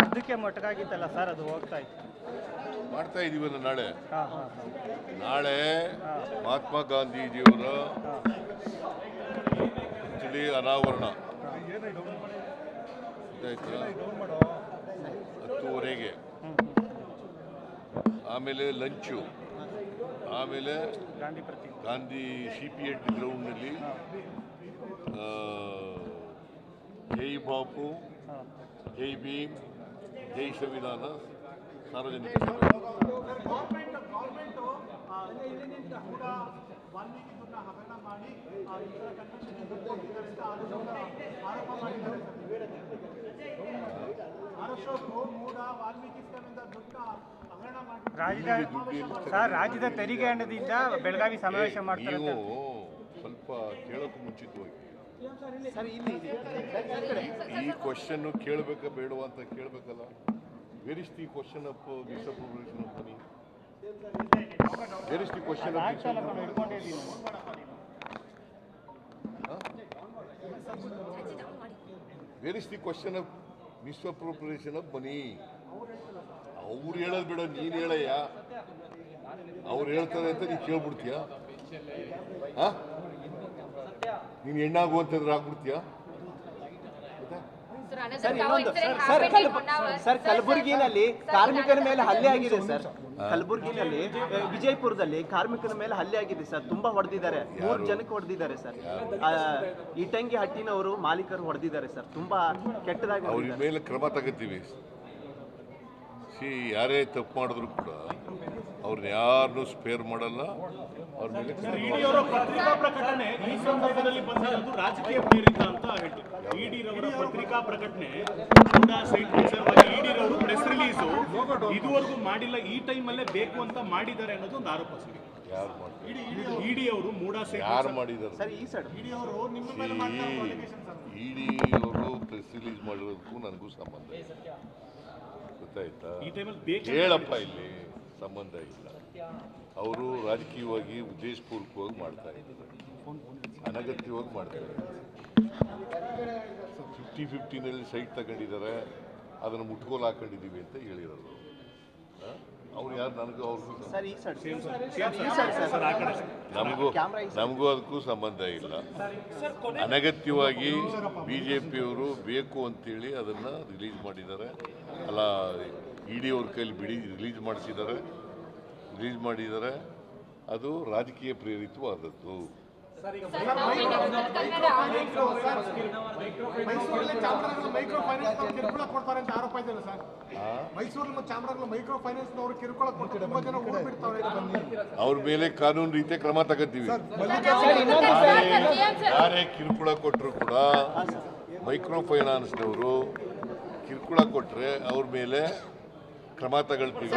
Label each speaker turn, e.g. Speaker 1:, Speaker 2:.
Speaker 1: ಅದಕ್ಕೆ ಮೊಟಕಾಗಿತ್ತಲ್ಲ ಸರ್ ಅದು ಹೋಗ್ತಾ ಇತ್ತು.
Speaker 2: ಮಾಡ್ತಾ ಇದೀವಿ ನಾಳೆ? ನಾಳೆ ಮಹಾತ್ಮ ಗಾಂಧೀಜಿಯವರ ತಿಳಿ ಅನಾವರಣ. ಹತ್ತುವರೆಗೆ. ಆಮೇಲೆ ಲಂಚು. ಆಮೇಲೆ
Speaker 1: Gandhi
Speaker 2: Gandhi C P Ed ಗ್ರೌಂಡ್ನಲ್ಲಿ ಜೈ ಬಾಪು ಜೈ ಭೀಮ್ ಜೈ ಸಂವಿಧಾನ ಸಾರ್ವಜನಿಕ
Speaker 1: ರಾಜ್ಯದ ಸರ್ ರಾಜ್ಯದ ತೆರಿಗೆ ಹಣದಿಂದ ಬೆಳಗಾವಿ ಸಮಾವೇಶ ಮಾಡ್ತಾರೆ
Speaker 2: ಸ್ವಲ್ಪ ಕೇಳೋಕೆ ಮುಂಚಿತವಾಗಿ ಈ ಕ್ವಶನ್ ಕೇಳಬೇಕಾ ಬೇಡವಾ ಅಂತ ಕೇಳಬೇಕಲ್ಲ? Where is question of misappropriation of money question of is the question of misappropriation of money ಅವ್ರು ಹೇಳೋದು ಬೇಡ, ನೀನು ಹೇಳಯ್ಯ. ಅವ್ರು ಹೇಳ್ತಾರೆ ಅಂತ ನೀನು ಕೇಳ್ಬಿಡ್ತೀಯ? ಹಾ ನೀನು ಆಗ್ಬಿಡ್ತೀಯ?
Speaker 3: ಸರ್ ಇನ್ನೊಂದು ಸರ್ ಕಲ್- ಸರ್ ಕಲಬುರಗಿನಲ್ಲಿ ಕಾರ್ಮಿಕರ ಮೇಲೆ ಹಲ್ಲೆ ಆಗಿದೆ ಸರ್ ಕಲಬುರಗಿನಲ್ಲಿ ವಿಜಯಪುರದಲ್ಲಿ ಕಾರ್ಮಿಕರ ಮೇಲೆ ಹಲ್ಲೆ ಆಗಿದೆ ಸರ್. ತುಂಬಾ ಹೊಡೆದಿದ್ದಾರೆ. ಮೂರು ಜನಕ್ಕೆ ಹೊಡೆದಿದ್ದಾರೆ ಸರ್. ಇಟಂಗಿ ಹಟ್ಟಿನವರು ಮಾಲೀಕರು ಹೊಡೆದಿದ್ದಾರೆ ಸರ್. ತುಂಬಾ ಕೆಟ್ಟದಾಗಿ
Speaker 2: ಅವ್ರ ಮೇಲೆ ಕ್ರಮ ತಗೋತೀವಿ. ಸಿ ಯಾರೇ ತಪ್ಪು ಮಾಡಿದ್ರು ಕೂಡ ಅವ್ರನ್ನ ಯಾರನ್ನೂ ಸ್ಪೇರ್ ಮಾಡಲ್ಲ. ಅವ್ರ ಮೇಲೆ
Speaker 4: ಪತ್ರಿಕಾ ಪ್ರಕಟಣೆ ಈ ಸಂದರ್ಭದಲ್ಲಿ ಬಂದಿರೋದು ರಾಜಕೀಯ ಪ್ರೇರಿತ ಅಂತ ಹೇಳಿ ಇಡಿರವರ ಪತ್ರಿಕಾ ಪ್ರಕಟಣೆ ಕೂಡ ಸೈಟ್ ವಿಚಾರವಾಗಿ ಇಡಿರವರು ಪ್ರೆಸ್ ರಿಲೀಸು ಇದುವರೆಗೂ ಮಾಡಿಲ್ಲ ಈ ಟೈಮಲ್ಲೇ ಬೇಕು ಅಂತ ಮಾಡಿದ್ದಾರೆ ಅನ್ನೋದು ಒಂದು ಆರೋಪ ಸರ್.
Speaker 2: ಯಾರು
Speaker 4: ಇಡಿ ಅವರು. ಮೂಡಾ ಸೈಟ್
Speaker 2: ಯಾರು ಮಾಡಿದ್ದಾರೆ
Speaker 3: ಸರ್ ಈ ಸೈಡ್
Speaker 2: ಇಡಿ ಅವರು ಪ್ರೆಸ್ ರಿಲೀಸ್ ಮಾಡಿರೋದಕ್ಕೂ ನನಗೂ ಸಂಬಂಧ ಇಲ್ಲ. ಗೊತ್ತಾಯ್ತಾ?
Speaker 4: ಈ ಟೈಮಲ್ಲಿ ಬೇಕು
Speaker 2: ಹೇಳಪ್ಪ ಇಲ್ಲಿ. ಸಂಬಂಧ ಇಲ್ಲ. ಅವರು ರಾಜಕೀಯವಾಗಿ ಉದ್ದೇಶಪೂರ್ವಕವಾಗಿ ಮಾಡ್ತಾ ಇದ್ದಾರೆ. ಅನಗತ್ಯವಾಗಿ ಮಾಡ್ತಾರೆ ಫಿಫ್ಟಿ ಫಿಫ್ಟಿನಲ್ಲಿ ಸೈಟ್ ತಗೊಂಡಿದ್ದಾರೆ. ಅದನ್ನು ಮುಟ್ಕೋಲು ಹಾಕೊಂಡಿದ್ದೀವಿ ಅಂತ ಹೇಳಿರೋದು ಅವ್ರು. ಯಾರು? ನನಗೂ ಅವ್ರಿಗೂ ನಮಗೂ ನಮಗೂ ಅದಕ್ಕೂ ಸಂಬಂಧ ಇಲ್ಲ. ಅನಗತ್ಯವಾಗಿ ಬಿ ಜೆ ಪಿಯವರು ಬೇಕು ಅಂತೇಳಿ ಅದನ್ನು ರಿಲೀಸ್ ಮಾಡಿದ್ದಾರೆ. ಅಲ್ಲ ಇ ಡಿ ಅವ್ರ ಕೈಲಿ ಬಿಡಿ ರಿಲೀಸ್ ಮಾಡಿಸಿದ್ದಾರೆ ರಿಲೀಸ್ ಮಾಡಿದ್ದಾರೆ. ಅದು ರಾಜಕೀಯ ಪ್ರೇರಿತವಾದದ್ದು.
Speaker 5: ಮೈಸೂರಲ್ಲಿ ಚಾಮರಾಜನಗರ ಮೈಕ್ರೋ ಫೈನಾನ್ಸ್ ಕಿರುಕುಳ ಕೊಡ್ತಾರೆ ಅಂತ ಆರೋಪ ಇದೆ ಸರ್?
Speaker 2: ಆ?
Speaker 5: ಮೈಸೂರಲ್ಲಿ ಮೈಕ್ರೋ ಫೈನಾನ್ಸ್ ನವರು ಕಿರುಕುಳ ಕೊಟ್ಟು ತುಂಬಾ ಜನ ಓಡ್ಬಿಡ್ತಾವ್ರೆ
Speaker 2: ಅವ್ರ ಮೇಲೆ ಕಾನೂನು ರೀತಿಯ ಕ್ರಮ ತಗೋತೀವಿ. ಯಾರೇ ಕಿರುಕುಳ ಕೊಟ್ಟರು ಕೂಡ ಮೈಕ್ರೋ ಫೈನಾನ್ಸ್ನವರು ಕಿರುಕುಳ ಕೊಟ್ಟರೆ ಅವ್ರ ಮೇಲೆ ಕ್ರಮ ತಗೊಳ್ತೀವಿ.